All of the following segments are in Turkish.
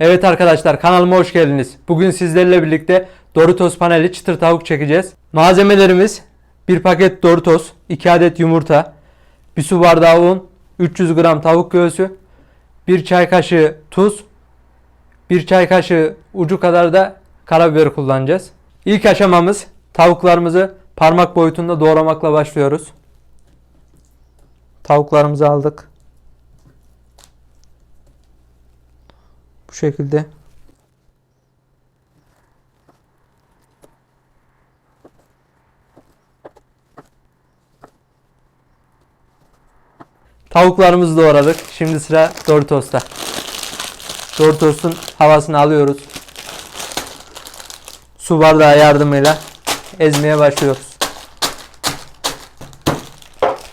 Evet arkadaşlar kanalıma hoş geldiniz. Bugün sizlerle birlikte Doritos paneli çıtır tavuk çekeceğiz. Malzemelerimiz 1 paket Doritos, 2 adet yumurta, 1 su bardağı un, 300 gram tavuk göğsü, 1 çay kaşığı tuz, 1 çay kaşığı ucu kadar da karabiber kullanacağız. İlk aşamamız tavuklarımızı parmak boyutunda doğramakla başlıyoruz. Tavuklarımızı aldık. Bu şekilde. Tavuklarımızı doğradık. Şimdi sıra Doritos'ta. Doritos'un havasını alıyoruz. Su bardağı yardımıyla ezmeye başlıyoruz.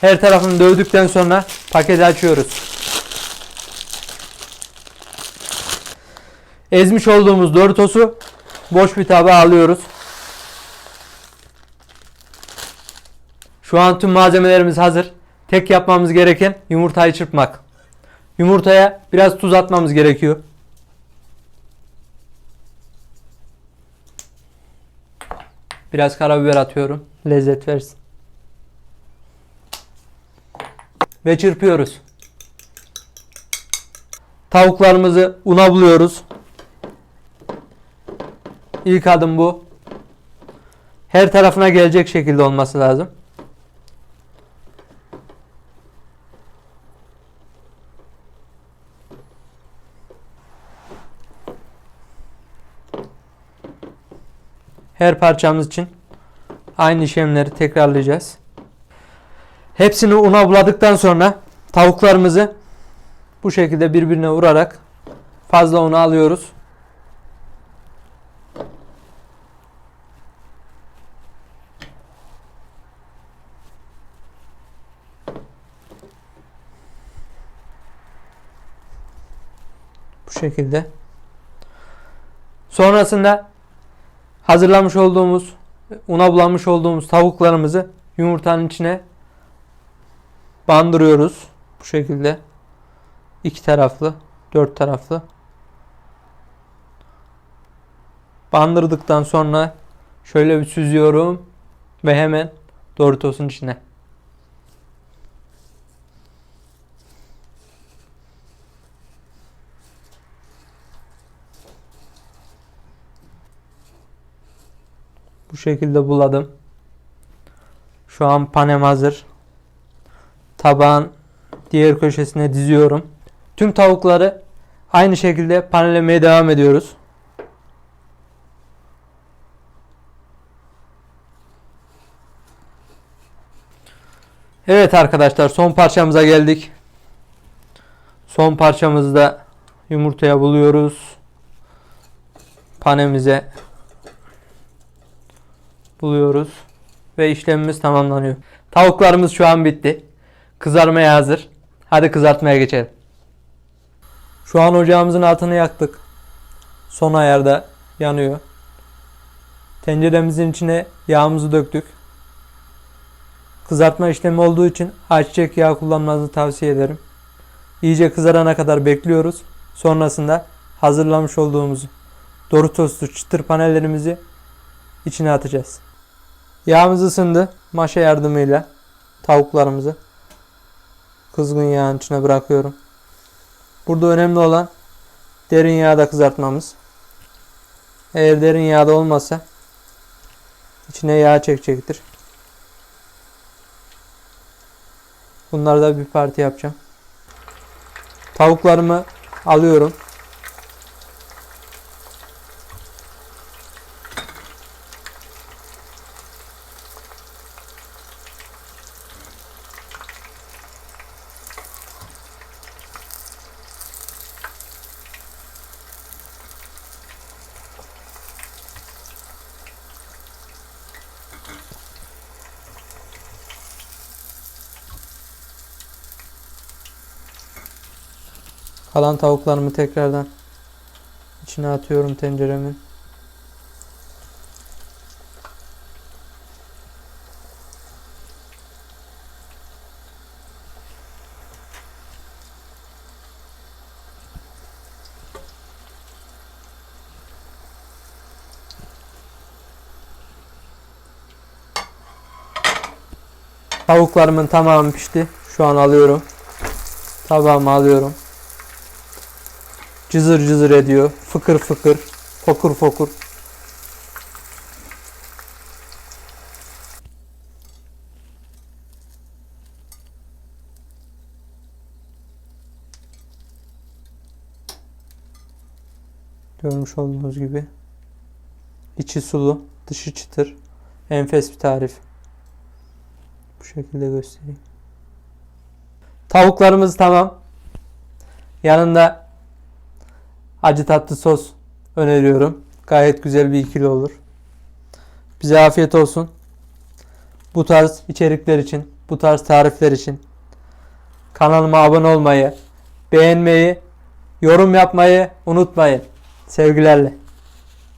Her tarafını dövdükten sonra paketi açıyoruz. Ezmiş olduğumuz Doritos'u boş bir tabağa alıyoruz. Şu an tüm malzemelerimiz hazır. Tek yapmamız gereken yumurtayı çırpmak. Yumurtaya biraz tuz atmamız gerekiyor. Biraz karabiber atıyorum. Lezzet versin. Ve çırpıyoruz. Tavuklarımızı una buluyoruz. İlk adım bu. Her tarafına gelecek şekilde olması lazım. Her parçamız için aynı işlemleri tekrarlayacağız. Hepsini una buladıktan sonra tavuklarımızı bu şekilde birbirine vurarak fazla unu alıyoruz. Bu şekilde. Sonrasında hazırlamış olduğumuz, una bulanmış olduğumuz tavuklarımızı yumurtanın içine bandırıyoruz. Bu şekilde. iki taraflı, dört taraflı. Bandırdıktan sonra şöyle bir süzüyorum ve hemen Doritos'un içine. Bu şekilde buladım. Şu an panem hazır. Tabağın diğer köşesine diziyorum. Tüm tavukları aynı şekilde panelemeye devam ediyoruz. Evet arkadaşlar son parçamıza geldik. Son parçamızda yumurtaya buluyoruz. Panemize buluyoruz ve işlemimiz tamamlanıyor. Tavuklarımız şu an bitti. Kızarmaya hazır. Hadi kızartmaya geçelim. Şu an ocağımızın altını yaktık. Son ayarda yanıyor. Tenceremizin içine yağımızı döktük. Kızartma işlemi olduğu için ayçiçek yağı kullanmanızı tavsiye ederim. İyice kızarana kadar bekliyoruz. Sonrasında hazırlamış olduğumuz Doritos'lu çıtır panellerimizi içine atacağız. Yağımız ısındı. Maşa yardımıyla tavuklarımızı kızgın yağın içine bırakıyorum. Burada önemli olan derin yağda kızartmamız. Eğer derin yağda olmazsa içine yağ çekecektir. Bunları da bir parti yapacağım. Tavuklarımı alıyorum. Kalan tavuklarımı tekrardan içine atıyorum tenceremin. Tavuklarımın tamamı pişti. Şu an alıyorum. Tabağımı alıyorum. Cızır cızır ediyor. Fıkır fıkır. Fokur fokur. Görmüş olduğunuz gibi. İçi sulu, dışı çıtır. Enfes bir tarif. Bu şekilde göstereyim. Tavuklarımız tamam. Yanında acı tatlı sos öneriyorum. Gayet güzel bir ikili olur. Bize afiyet olsun. Bu tarz içerikler için, bu tarz tarifler için kanalıma abone olmayı, beğenmeyi, yorum yapmayı unutmayın. Sevgilerle.